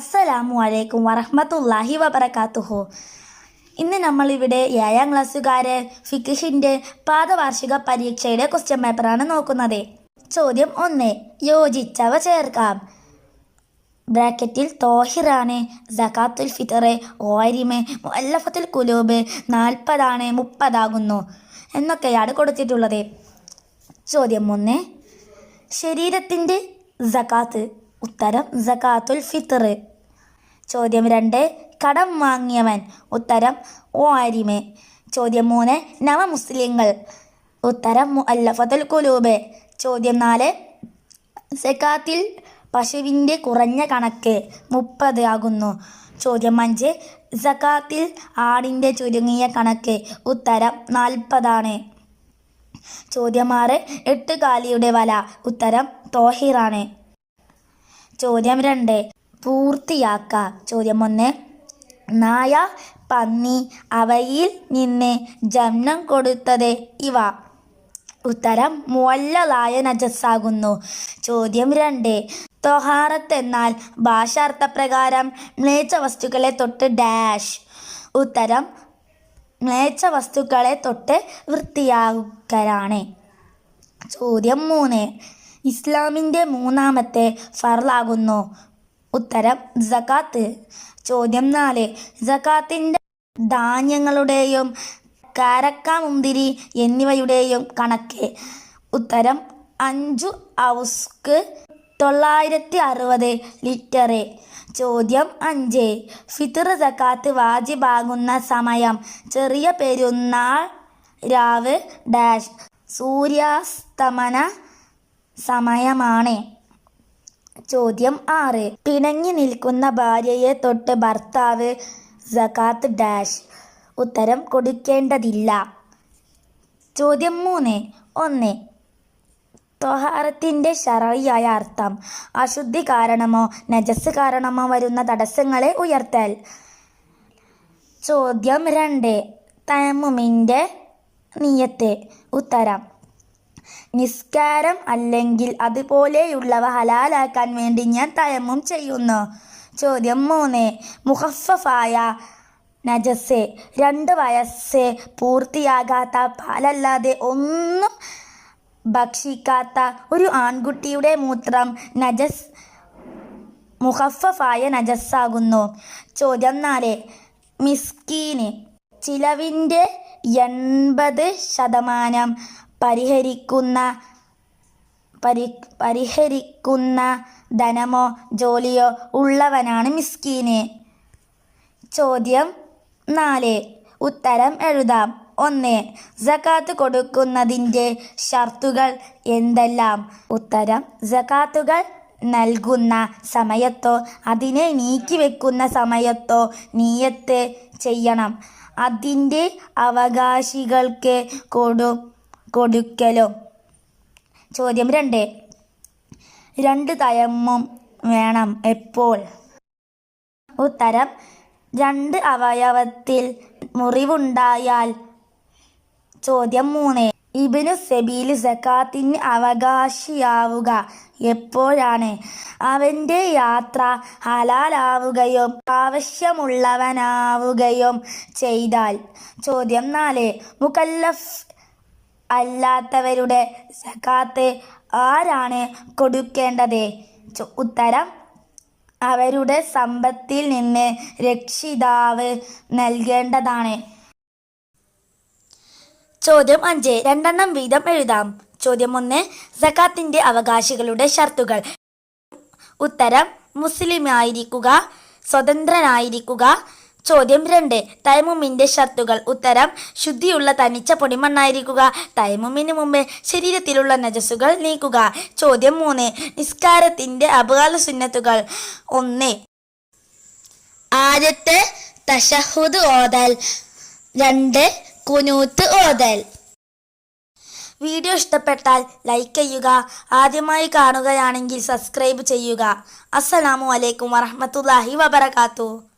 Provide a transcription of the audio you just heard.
അസ്സലാമു അലൈക്കും വറഹ്മത്തുള്ളാഹി വബറകാതുഹു ഇന്ന് നമ്മളിവിടെ ഏഴാം ക്ലാസ്സുകാരെ ഫിക്കിഷിന്റെ പാദവാർഷിക പരീക്ഷയുടെ ക്വസ്റ്റ്യൻ പേപ്പറാണ് നോക്കുന്നത്. ചോദ്യം ഒന്ന് യോജിച്ചവ ചേർക്കാം. ബ്രാക്കറ്റിൽ തോഹിറാണ് സക്കാത്തുൽ ഫിത്തറ് ഓരിമ് മുഅല്ലഫത്തുൽ കുലൂബ് നാൽപ്പതാണ് മുപ്പതാകുന്നു എന്നൊക്കെയാണ് കൊടുത്തിട്ടുള്ളത്. ചോദ്യം ഒന്ന് ശരീരത്തിന്റെ സക്കാത്ത് ഉത്തരം സകാത്തുൽ ഫിത്തർ ചോദ്യം രണ്ട് കടം വാങ്ങിയവൻ. ഉത്തരം ഓ ആരിമേ ചോദ്യം മൂന്ന് നവമുസ്ലിങ്ങൾ. ഉത്തരം മുഅല്ലഫത്തുൽ കുലൂബ് ചോദ്യം നാല് സക്കാത്തിൽ പശുവിന്റെ കുറഞ്ഞ കണക്ക് മുപ്പത് ആകുന്നു. ചോദ്യം അഞ്ച് സക്കാത്തിൽ ആടിന്റെ ചുരുങ്ങിയ കണക്ക് ഉത്തരം നാൽപ്പതാണ്. ചോദ്യം ആറ് എട്ട് കാലിയുടെ വല. ഉത്തരം തോഹിറാണ്. ചോദ്യം രണ്ട്. പൂർത്തിയാക്ക. ചോദ്യം ഒന്ന്. നായ പന്നി അവയിൽ നിന്ന് ജന്മം കൊടുത്തത് ഇവ. ഉത്തരം മുവല്ലലായ നജസ്സാകുന്നു. ചോദ്യം രണ്ട്. തൊഹാറത്ത് എന്നാൽ ഭാഷാർത്ഥപ്രകാരം മ്ലേച്ച വസ്തുക്കളെ തൊട്ട് ഡാഷ്. ഉത്തരം മ്ലേച്ച വസ്തുക്കളെ തൊട്ട് വൃത്തിയാക്കലാണ്. ചോദ്യം മൂന്ന്. ഇസ്ലാമിന്റെ മൂന്നാമത്തെ ഫർലാകുന്നു. ഉത്തരം ജക്കാത്ത് ചോദ്യം നാല് ജക്കാത്തിന്റെ ധാന്യങ്ങളുടെയും കാരക്ക മുന്തിരി എന്നിവയുടെയും കണക്ക്. ഉത്തരം അഞ്ചു ഔസ്ക്ക് തൊള്ളായിരത്തി അറുപത് ലിറ്റർ ചോദ്യം അഞ്ച് ഫിത്തർ സക്കാത്ത് വാജിബാകുന്ന സമയം ചെറിയ പെരുന്നാൾ രാവ് ഡാഷ്. സൂര്യാസ്തമന സമയമാണ്. ചോദ്യം ആറ്. പിണങ്ങി നിൽക്കുന്ന ഭാര്യയെ തൊട്ട് ഭർത്താവ് സകാത്ത് ഡാഷ്. ഉത്തരം കൊടുക്കേണ്ടതില്ല. ചോദ്യം മൂന്ന്. ഒന്ന്. ത്വഹാരത്തിന്റെ ഷറയായ അർത്ഥം. അശുദ്ധി കാരണമോ നജസ് കാരണമോ വരുന്ന തടസ്സങ്ങളെ ഉയർത്തൽ. ചോദ്യം രണ്ട്. തയമുമിന്റെ നിയത്ത്. ഉത്തരം. നിസ്കാരം അല്ലെങ്കിൽ അതുപോലെയുള്ളവ ഹലാലാക്കാൻ വേണ്ടി ഞാൻ തയമ്മും ചെയ്യുന്നു. ചോദ്യം മൂന്ന്. മുഹഫഫായ നജസ് രണ്ട് വയസ്സ് പൂർത്തിയാകാത്ത പാലല്ലാതെ ഒന്നും ഭക്ഷിക്കാത്ത ഒരു ആൺകുട്ടിയുടെ മൂത്രം നജസ് മുഹഫഫായ നജസ്സാകുന്നു. ചോദ്യം നാല്. മിസ്കീന്. ചിലവിന്റെ എൺപത് ശതമാനം പരിഹരിക്കുന്ന പരി പരിഹരിക്കുന്ന ധനമോ ജോലിയോ ഉള്ളവനാണ് മിസ്കീന്. ചോദ്യം നാല്. ഉത്തരം എഴുതാം. ഒന്ന്. ജക്കാത്ത് കൊടുക്കുന്നതിന്റെ ഷർത്തുകൾ എന്തെല്ലാം? ഉത്തരം ജക്കാത്തുകൾ നൽകുന്ന സമയത്തോ അതിനെ നീക്കി വെക്കുന്ന സമയത്തോ നീയത്ത് ചെയ്യണം. അതിന്റെ അവകാശികൾക്ക് കൊടു കൊടുക്കലും? ചോദ്യം രണ്ട്. രണ്ട് തയമ്മം വേണം എപ്പോൾ? ഉത്തരം രണ്ട് അവയവത്തിൽ മുറിവുണ്ടായാൽ. ചോദ്യം മൂന്ന്. ഇബിനു സബീൽ സക്കാത്തിന് അവകാശിയാവുക എപ്പോഴാണ്? അവന്റെ യാത്ര ഹലാലാവുകയും ആവശ്യമുള്ളവനാവുകയും ചെയ്താൽ. ചോദ്യം നാല്. മുക്കല്ലഫ് അല്ലാത്തവരുടെ സക്കാത്ത് ആരാണ് കൊടുക്കേണ്ടത്? ഉത്തരം. അവരുടെ സമ്പത്തിൽ നിന്ന് രക്ഷിതാവ് നൽകേണ്ടതാണ്. ചോദ്യം അഞ്ച്. രണ്ടെണ്ണം വീതം എഴുതാം. ചോദ്യം ഒന്ന് സക്കാത്തിന്റെ അവകാശികളുടെ ഷർത്തുകൾ. ഉത്തരം മുസ്ലിമായിരിക്കുക സ്വതന്ത്രനായിരിക്കുക ചോദ്യം രണ്ട്. തൈമുമിന്റെ ഷർത്തുകൾ. ഉത്തരം ശുദ്ധിയുള്ള തനിച്ച പൊടിമണ്ണായിരിക്കുക. തൈമുമിന് മുമ്പ് ശരീരത്തിലുള്ള നജസുകൾ നീക്കുക. ചോദ്യം മൂന്ന്. നിസ്കാരത്തിന്റെ അപകാല സുന്നത്തുകൾ. ഒന്ന്. ആദ്യത്തെ തഷഹുദ് ഓതൽ. രണ്ട് കുനൂത്ത് ഓതൽ. വീഡിയോ ഇഷ്ടപ്പെട്ടാൽ ലൈക്ക് ചെയ്യുക. ആദ്യമായി കാണുകയാണെങ്കിൽ സബ്സ്ക്രൈബ് ചെയ്യുക. അസ്സലാമു അലൈക്കും വറഹ്മത്തുള്ളാഹി വബറകാതുഹു.